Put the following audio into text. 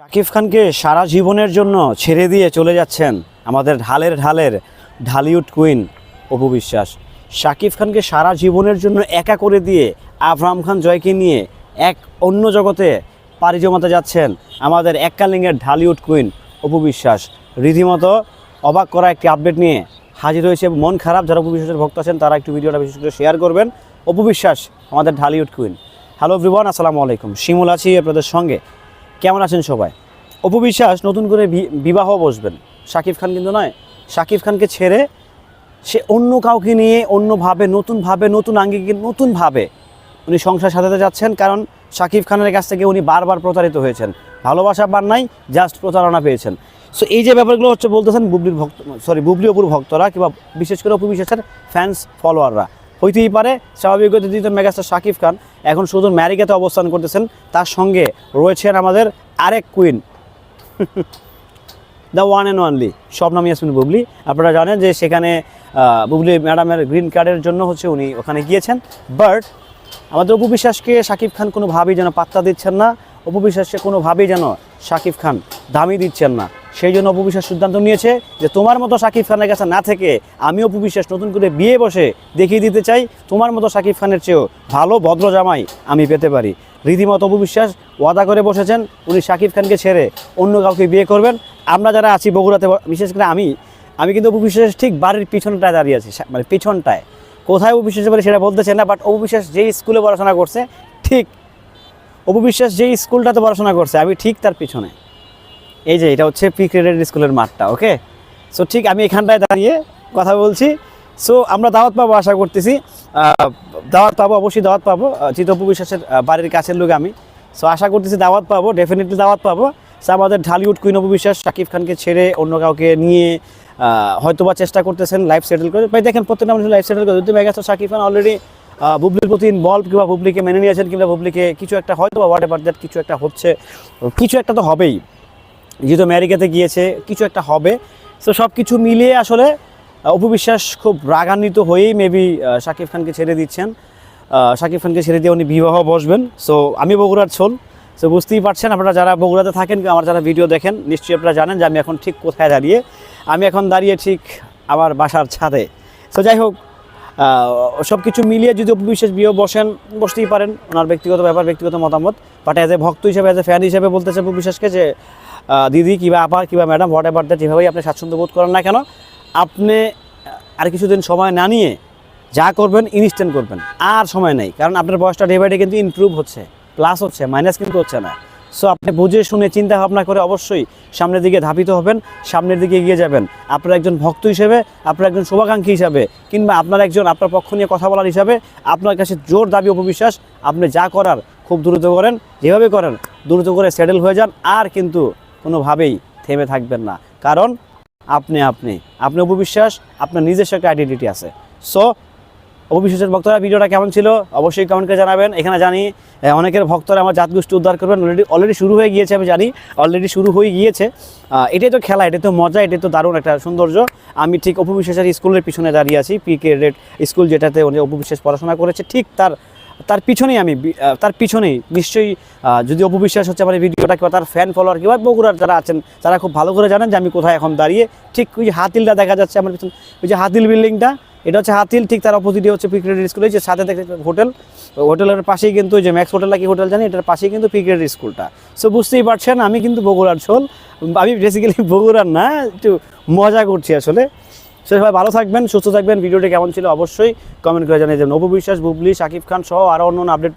শাকিব খানকে সারা জীবনের জন্য ছেড়ে দিয়ে চলে যাচ্ছেন আমাদের ঢালের ঢালের ঢালিউড কুইন অপু বিশ্বাস। শাকিব খানকে সারা জীবনের জন্য একা করে দিয়ে আবরাম খান জয়কে নিয়ে এক অন্য জগতে পাড়ি জমাতে যাচ্ছেন আমাদের এককালিঙ্গের ঢালিউড কুইন অপু বিশ্বাস। রীতিমতো অবাক করা একটি আপডেট নিয়ে হাজির হয়েছে মন খারাপ যারা অপু বিশ্বাসের ভক্ত আছেন, তারা একটু ভিডিওটা বিশেষ করে শেয়ার করবেন। অপু বিশ্বাস, আমাদের ঢালিউড কুইন। হ্যালো এভরিওয়ান, আসসালামু আলাইকুম। শিমুল আছি আপনাদের সঙ্গে। কেমন আছেন সবাই? অপু বিশ্বাস, নতুন করে বিবাহ বসবেন। শাকিব খান কিন্তু নয়, শাকিব খানকে ছেড়ে সে অন্য কাউকে নিয়ে অন্যভাবে নতুনভাবে নতুন আঙ্গিকে নতুনভাবে উনি সংসার সাজাতে যাচ্ছেন কারণ শাকিব খানের কাছ থেকে উনি বারবার প্রতারিত হয়েছেন। ভালোবাসা বার নাই জাস্ট প্রতারণা পেয়েছেন। সো এই যে ব্যাপারগুলো হচ্ছে বলতেছেন বুবলির ভক্ত সরি বুবলি অপুর ভক্তরা কিংবা বিশেষ করে অপু বিশ্বাসের ফ্যান্স ফলোয়াররা হইতেই পারে। স্বাভাবিক গতিতে মেগাস্টার শাকিব খান এখন শুধু ম্যারিকাতে অবস্থান করতেছেন, তার সঙ্গে রয়েছেন আমাদের আরেক queen the one and only স্বপ্নাম Yasmin Bubly. আপনারা জানেন যে সেখানে বুবলি ম্যাডামের গ্রিন কার্ডের জন্য হচ্ছে উনি ওখানে গিয়েছেন। বাট আমাদের অপু বিশ্বাসকে শাকিব খান কোনোভাবেই যেন পাত্তা দিচ্ছেন না, অপু বিশ্বাসকে কোনোভাবেই যেন শাকিব খান দামি দিচ্ছেন না। সেই জন্য অপু বিশ্বাস সিদ্ধান্ত নিয়েছে যে তোমার মতো শাকিব খানের কাছে না থেকে আমি অপু বিশ্বাস নতুন করে বিয়ে বসে দেখিয়ে দিতে চাই, তোমার মতো শাকিব খানের চেয়েও ভালো, ভদ্র জামাই আমি পেতে পারি। রীতিমতো অপু বিশ্বাস ওয়াদা করে বসেছেন, উনি শাকিব খানকে ছেড়ে অন্য কাউকে বিয়ে করবেন। আমরা যারা আছি বগুড়াতে, বিশেষ করে আমি আমি কিন্তু অপু বিশ্বাসের ঠিক বাড়ির পিছনটায় দাঁড়িয়ে আছি মানে পিছনটায়। কোথায় অপু বলে সেটা বলতেছে না বাট অপু বিশ্বাস যেই স্কুলে পড়াশোনা করছে, ঠিক অপু বিশ্বাস যেই স্কুলটাতে পড়াশোনা করছে, আমি ঠিক তার পিছনে। এই যে এটা হচ্ছে পি ক্রেডেড স্কুলের মাঠটা ওকে সো ঠিক আমি এখানটায় দাঁড়িয়ে কথা বলছি। সো আমরা দাওয়াত পাবো আশা করতেছি। দাওয়াত পাবো অবশ্যই দাওয়াত পাবো। আহ, চিত বিশ্বাসের বাড়ির কাছের লোক আমি। সো আশা করতেছি দাওয়াত পাবো ডেফিনেটলি দাওয়াত পাবো। সো আমাদের ঢালিউড কুইন অপু বিশ্বাস শাকিব খানকে ছেড়ে অন্য কাউকে নিয়ে আহ, হয়তোবা চেষ্টা করতেছেন লাইফ সেটেল করে। ভাই দেখেন প্রত্যেকটা মানুষ লাইফ সেটেল করে। যদি মেগাস্টার শাকিব খান অলরেডি বুবলির প্রতি ইনভলভ কিংবা বুবলিকে মেনে নিয়েছেন কিংবা বুবলিকে কিছু একটা হয়তো বা হোয়াট এভার দ্যাট কিছু একটা হচ্ছে। কিছু একটা তো হবেই। যেহেতু আমেরিকাতে গিয়েছে কিছু একটা হবে। তো সব কিছু মিলিয়ে আসলে আহ, অপু বিশ্বাস খুব রাগান্বিত হয়েই মেবি শাকিব খানকে ছেড়ে দিচ্ছেন। শাকিব খানকে ছেড়ে দিয়ে উনি বিবাহ বসবেন। সো আমি বগুড়ার ছোল। সো বুঝতেই পারছেন আপনারা যারা বগুড়াতে থাকেন আমার যারা ভিডিও দেখেন নিশ্চয়ই আপনারা জানেন যে আমি এখন ঠিক কোথায় দাঁড়িয়ে। আমি এখন দাঁড়িয়ে ঠিক আমার বাসার ছাদে। সো যাই হোক সব কিছু মিলিয়ে যদি অপু বিশ্বাস বিয়ে বসেন, বসতেই পারেন। ওনার ব্যক্তিগত ব্যাপার, ব্যক্তিগত মতামত। বাট অ্যাজ এ ভক্ত হিসেবে অ্যাজ এ ফ্যান হিসেবে বলতেছে অপু বিশ্বাসকে যে দিদি কিংবা আপা কিংবা ম্যাডাম হোয়াট এভার দ্যাট যেভাবেই আপনি স্বাচ্ছন্দ্য বোধ করেন না কেন, আপনি আর কিছুদিন সময় না নিয়ে যা করবেন ইনস্ট্যান্ট করবেন। আর সময় নেই। কারণ আপনার বয়সটা ডে বাই ডে কিন্তু ইমপ্রুভ হচ্ছে প্লাস হচ্ছে মাইনাস কিন্তু হচ্ছে না। সো আপনি বুঝে শুনে চিন্তা ভাবনা করে অবশ্যই সামনের দিকে ধাবিত হবেন, সামনের দিকে এগিয়ে যাবেন। আপনার একজন ভক্ত হিসেবে, আপনার একজন শুভাকাঙ্ক্ষী হিসাবে, কিংবা আপনার একজন আপনার পক্ষ নিয়ে কথা বলার হিসাবে আপনার কাছে জোর দাবি উপবিশ্বাস আপনি যা করার খুব দ্রুত করেন, যেভাবে করেন, দ্রুত করে সেটেল হয়ে যান, আর কিন্তু কোনোভাবেই থেমে থাকবেন না। কারণ আপনি আপনি আপনি উপবিশ্বাস আপনার নিজস্ব একটা আইডেন্টিটি আছে। সো অবিশ্বাসের ভক্তরা, ভিডিওটা কেমন ছিল অবশ্যই কমেন্ট করে জানাবেন। এখানে জানি অনেকের ভক্তরা আমার জাতগোষ্ঠী উদ্ধার করবেন। অলরেডি অলরেডি শুরু হয়ে গিয়েছে, আমি জানি। অলরেডি শুরু হয়ে গিয়েছে। এটাই তো খেলা, এটাই তো মজা, এটাই তো দারুণ একটা সৌন্দর্য। আমি ঠিক অপবিশ্বাসের স্কুলের পিছনে দাঁড়িয়ে আছি পি কে রেড স্কুল যেটাতে উনি অপবিশ্বাস পড়াশোনা করেছে। ঠিক তার তার পিছনেই আমি তার পিছনেই। নিশ্চয়ই যদি অপবিশ্বাস হচ্ছে আমার ভিডিওটা, কিংবা তার ফ্যান ফলোয়ার কিংবা বগুড়ার যারা আছেন, তারা খুব ভালো করে জানেন যে আমি কোথায় এখন দাঁড়িয়ে। ঠিক ওই যে হাতিলটা দেখা যাচ্ছে আমার পিছনে, ওই যে হাতিল বিল্ডিংটা এটা হচ্ছে হাতিল ঠিক তার অপোজিটে হচ্ছে পিক্রেড স্কুল যে সাথে দেখতে হোটেল হোটেলের পাশেই কিন্তু যে ম্যাক্স হোটেল নাকি হোটেল জানি এটার পাশেই কিন্তু পিক্রেড স্কুলটা সো বুঝতেই পারছেন, আমি কিন্তু বগুড়ার ছোল। আমি বেসিক্যালি বগুড়ার না, একটু মজা করছি আসলে। সে সবাই ভালো থাকবেন, সুস্থ থাকবেন। ভিডিওটি কেমন ছিল? অবশ্যই কমেন্ট করে জানিয়ে দেবেন। অপু বিশ্বাস, বুবলি, শাকিব খান সহ আরও অন্য আপডেট